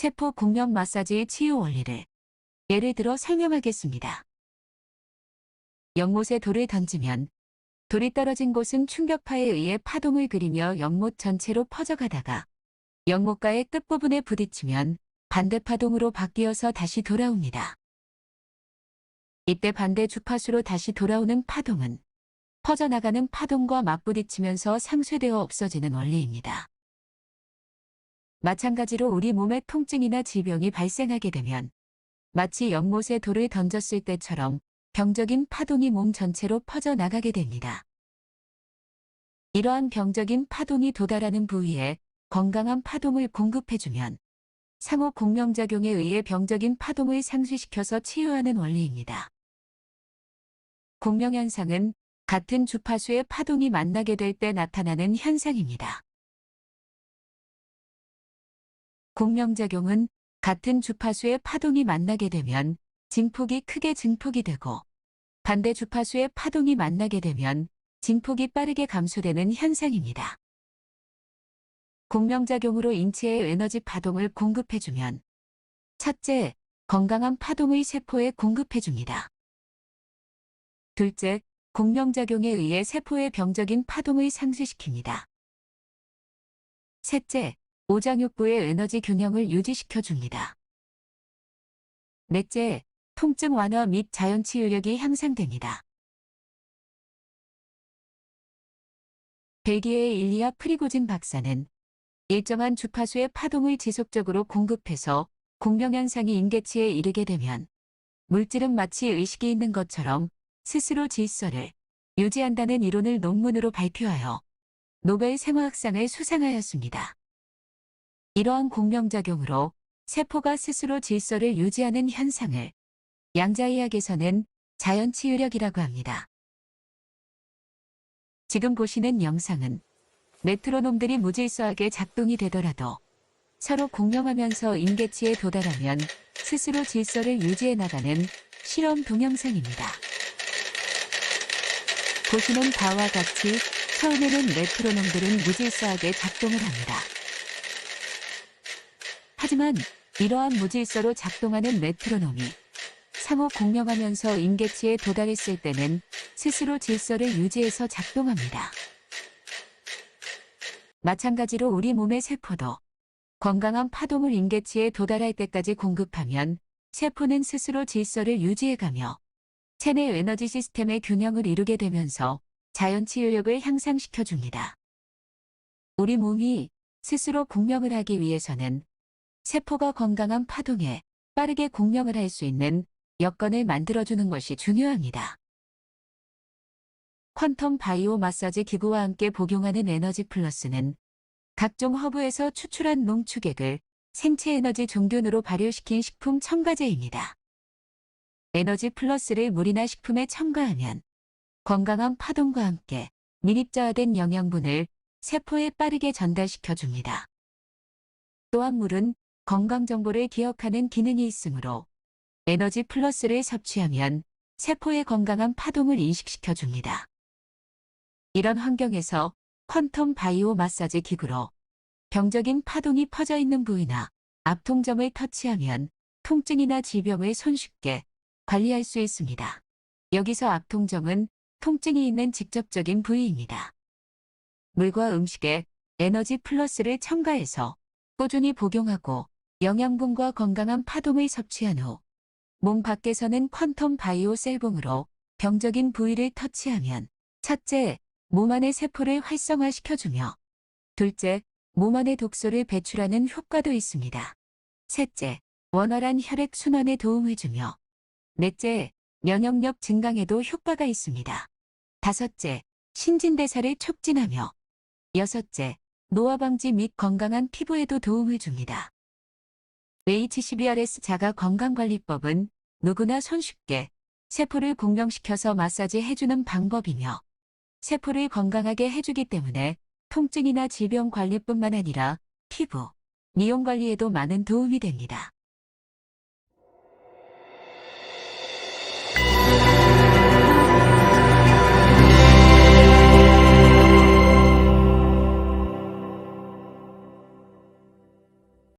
세포 공명 마사지의 치유 원리를 예를 들어 설명하겠습니다. 연못에 돌을 던지면 돌이 떨어진 곳은 충격파에 의해 파동을 그리며 연못 전체로 퍼져가다가 연못가의 끝부분에 부딪히면 반대 파동으로 바뀌어서 다시 돌아옵니다. 이때 반대 주파수로 다시 돌아오는 파동은 퍼져나가는 파동과 맞부딪히면서 상쇄되어 없어지는 원리입니다. 마찬가지로 우리 몸에 통증이나 질병이 발생하게 되면 마치 연못에 돌을 던졌을 때처럼 병적인 파동이 몸 전체로 퍼져나가게 됩니다. 이러한 병적인 파동이 도달하는 부위에 건강한 파동을 공급해주면 상호 공명작용에 의해 병적인 파동을 상쇄시켜서 치유하는 원리입니다. 공명현상은 같은 주파수의 파동이 만나게 될 때 나타나는 현상입니다. 공명작용은 같은 주파수의 파동이 만나게 되면 증폭이 크게 증폭이 되고 반대 주파수의 파동이 만나게 되면 증폭이 빠르게 감소되는 현상입니다. 공명작용으로 인체에 에너지 파동을 공급해주면 첫째, 건강한 파동의 세포에 공급해줍니다. 둘째, 공명작용에 의해 세포의 병적인 파동을 상쇄시킵니다. 셋째, 오장육부의 에너지 균형을 유지시켜줍니다. 넷째, 통증 완화 및 자연 치유력이 향상됩니다. 벨기에의 일리아 프리고진 박사는 일정한 주파수의 파동을 지속적으로 공급해서 공명현상이 인계치에 이르게 되면 물질은 마치 의식이 있는 것처럼 스스로 질서를 유지한다는 이론을 논문으로 발표하여 노벨 생화학상을 수상하였습니다. 이러한 공명작용으로 세포가 스스로 질서를 유지하는 현상을 양자의학에서는 자연치유력이라고 합니다. 지금 보시는 영상은 메트로놈들이 무질서하게 작동이 되더라도 서로 공명하면서 인계치에 도달하면 스스로 질서를 유지해 나가는 실험 동영상입니다. 보시는 바와 같이 처음에는 메트로놈들은 무질서하게 작동을 합니다. 하지만 이러한 무질서로 작동하는 메트로놈이 상호 공명하면서 인계치에 도달했을 때는 스스로 질서를 유지해서 작동합니다. 마찬가지로 우리 몸의 세포도 건강한 파동을 인계치에 도달할 때까지 공급하면 세포는 스스로 질서를 유지해가며 체내 에너지 시스템의 균형을 이루게 되면서 자연 치유력을 향상시켜 줍니다. 우리 몸이 스스로 공명을 하기 위해서는 세포가 건강한 파동에 빠르게 공명을 할 수 있는 여건을 만들어주는 것이 중요합니다. 퀀텀 바이오 마사지 기구와 함께 복용하는 에너지 플러스는 각종 허브에서 추출한 농축액을 생체 에너지 종균으로 발효시킨 식품 첨가제입니다. 에너지 플러스를 물이나 식품에 첨가하면 건강한 파동과 함께 미립자화된 영양분을 세포에 빠르게 전달시켜 줍니다. 또한 물은 건강 정보를 기억하는 기능이 있으므로 에너지 플러스를 섭취하면 세포의 건강한 파동을 인식시켜 줍니다. 이런 환경에서 퀀텀 바이오 마사지 기구로 병적인 파동이 퍼져 있는 부위나 앞통점을 터치하면 통증이나 질병을 손쉽게 관리할 수 있습니다. 여기서 앞통점은 통증이 있는 직접적인 부위입니다. 물과 음식에 에너지 플러스를 첨가해서 꾸준히 복용하고 영양분과 건강한 파동을 섭취한 후 몸 밖에서는 퀀텀 바이오 셀봉으로 병적인 부위를 터치하면 첫째, 몸 안의 세포를 활성화시켜주며 둘째, 몸 안의 독소를 배출하는 효과도 있습니다. 셋째, 원활한 혈액 순환에 도움을 주며 넷째, 면역력 증강에도 효과가 있습니다. 다섯째, 신진대사를 촉진하며 여섯째, 노화 방지 및 건강한 피부에도 도움을 줍니다. HCBRS 자가 건강관리법은 누구나 손쉽게 세포를 공명시켜서 마사지 해주는 방법이며 세포를 건강하게 해주기 때문에 통증이나 질병 관리뿐만 아니라 피부, 미용 관리에도 많은 도움이 됩니다.